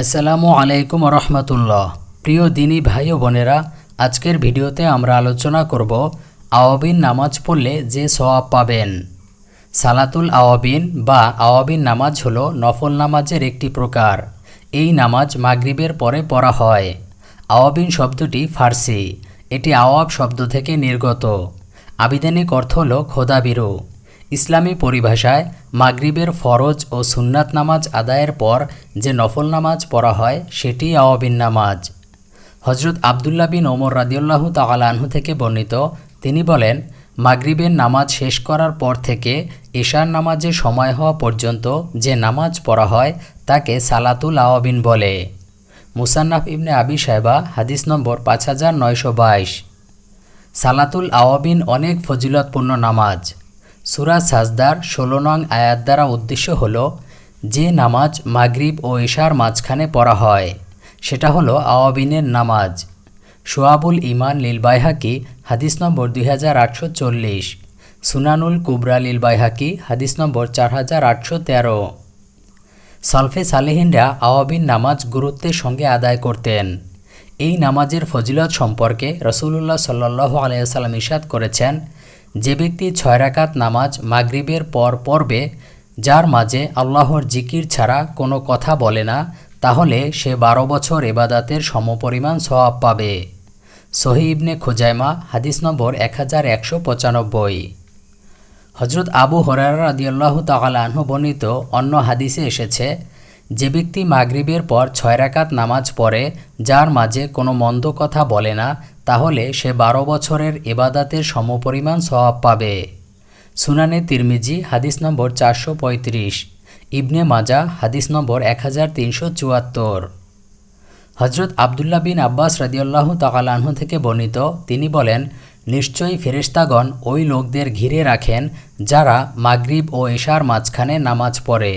আসসালামু আলাইকুম রহমতুল্লাহ। প্রিয় দিনী ভাই ও বোনেরা, আজকের ভিডিওতে আমরা আলোচনা করব আওয়াবিন নামাজ পড়লে যে সওয়াব পাবেন। সালাতুল আওয়াবিন বা আওয়াবিন নামাজ হলো নফল নামাজের একটি প্রকার। এই নামাজ মাগরিবের পরে পড়া হয়। আওয়াবিন শব্দটি ফার্সি। এটি আওয়াব শব্দ থেকে নির্গত। আবিধানিক অর্থ হল খোদাবিরু ইসলামী পরিভাষায় মাগরিবের ফরজ ও সুন্নাত নামাজ আদায়ের পর যে নফল নামাজ পড়া হয়, সেটি আওয়াবিন নামাজ। হজরত আবদুল্লাহ বিন ওমর রাদিউল্লাহু তালাহু থেকে বর্ণিত, তিনি বলেন, মাগরিবের নামাজ শেষ করার পর থেকে ঈশার নামাজে সময় হওয়া পর্যন্ত যে নামাজ পড়া হয়, তাকে সালাতুল আওয়াবিন বলে। মুসান্নাফ ইবনে আবি সাহেবা হাদিস নম্বর পাঁচ হাজার নয়শো বাইশ। সালাতুল আওয়াবিন অনেক ফজিলতপূর্ণ নামাজ। সুরা সাজদার ষোলো নং আয়াত দ্বারা উদ্দেশ্য হল, যে নামাজ মাগরিব ও ঈশার মাঝখানে পড়া হয়, সেটা হলো আওয়াবিনের নামাজ। সোয়াবুল ইমান লীল বাইহাকি হাদিস নম্বর দুই হাজার আটশো চল্লিশ। সুনানুল কুবরা লীল বাইহাকি হাদিস নম্বর চার হাজার আটশো তেরো। সলফে সালেহিনরা আওয়াবিন নামাজ গুরুত্বের সঙ্গে আদায় করতেন। এই নামাজের ফজিলত সম্পর্কে রসুল্লাহ সাল্লাহ আলাইসাল্লাম ইসাদ করেছেন যে ব্যক্তি ছয় রাকাত নামাজ মাগরিবের পর পড়বে, যার মাঝে আল্লাহর জিকির ছাড়া কোনো কথা বলে না, তাহলে সে বারো বছর এবাদাতের সমপরিমাণ সওয়াব পাবে। সহি ইবনে খোজাইমা, হাদিস নম্বর এক হাজার একশো পঁচানব্বই। হজরত আবু হরারা রাদিয়াল্লাহু তাআলা আনহু বর্ণিত অন্য হাদিসে এসেছে, যে ব্যক্তি মাগরিবের পর ছয় রাকাত নামাজ পড়ে, যার মাঝে কোনো মন্দ কথা বলে না তাহলে সে বারো বছরের এবাদাতের সমপরিমাণ সওয়াব পাবে। সুনানে তিরমিজি, হাদিস নম্বর চারশো পঁয়ত্রিশ। ইবনে মাজা, হাদিস নম্বর এক হাজার তিনশো চুয়াত্তর। হজরত আবদুল্লাহ বিন আব্বাস রাদিউল্লাহ তাকালাহ থেকে বর্ণিত, তিনি বলেন, নিশ্চয়ই ফেরেশতাগণ ওই লোকদের ঘিরে রাখেন যারা মাগরিব ও এশার মাঝখানে নামাজ পড়ে।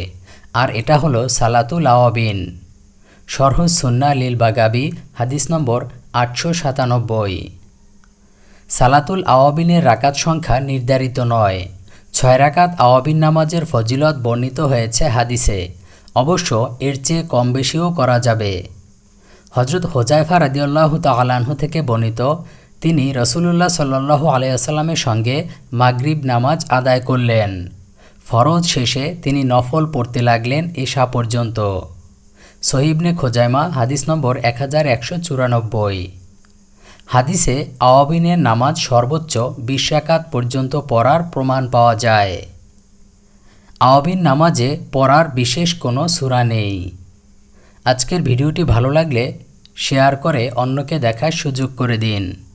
আর এটা হলো সালাতুল আওয়াবিন। সরহুজ সুন্না লীল বাগাবি, হাদিস নম্বর আটশো সাতানব্বই। সালাতুল আওয়াবিনের রাকাত সংখ্যা নির্ধারিত নয়। ছয় রাকাত আওয়াবিন নামাজের ফজিলত বর্ণিত হয়েছে হাদিসে। অবশ্য এর চেয়ে কম বেশিও করা যাবে। হজরত হোজাইফা রাদিউল্লাহ তালাহ থেকে বর্ণিত, তিনি রসুলুল্লাহ সাল্লাহ আলিয়াস্লামের সঙ্গে মাগরিব নামাজ আদায় করলেন। ফরজ শেষে তিনি নফল পড়তে লাগলেন এশা পর্যন্ত। সহিবনে খোজাইমা, হাদিস নম্বর এক হাজার একশো চুরানব্বই। হাদিসে আওয়াবিনের নামাজ সর্বোচ্চ বিশ্বাকাত পর্যন্ত পড়ার প্রমাণ পাওয়া যায়। আওয়াবিন নামাজে পড়ার বিশেষ কোনো সুরা নেই। আজকের ভিডিওটি ভালো লাগলে শেয়ার করে অন্যকে দেখার সুযোগ করে দিন।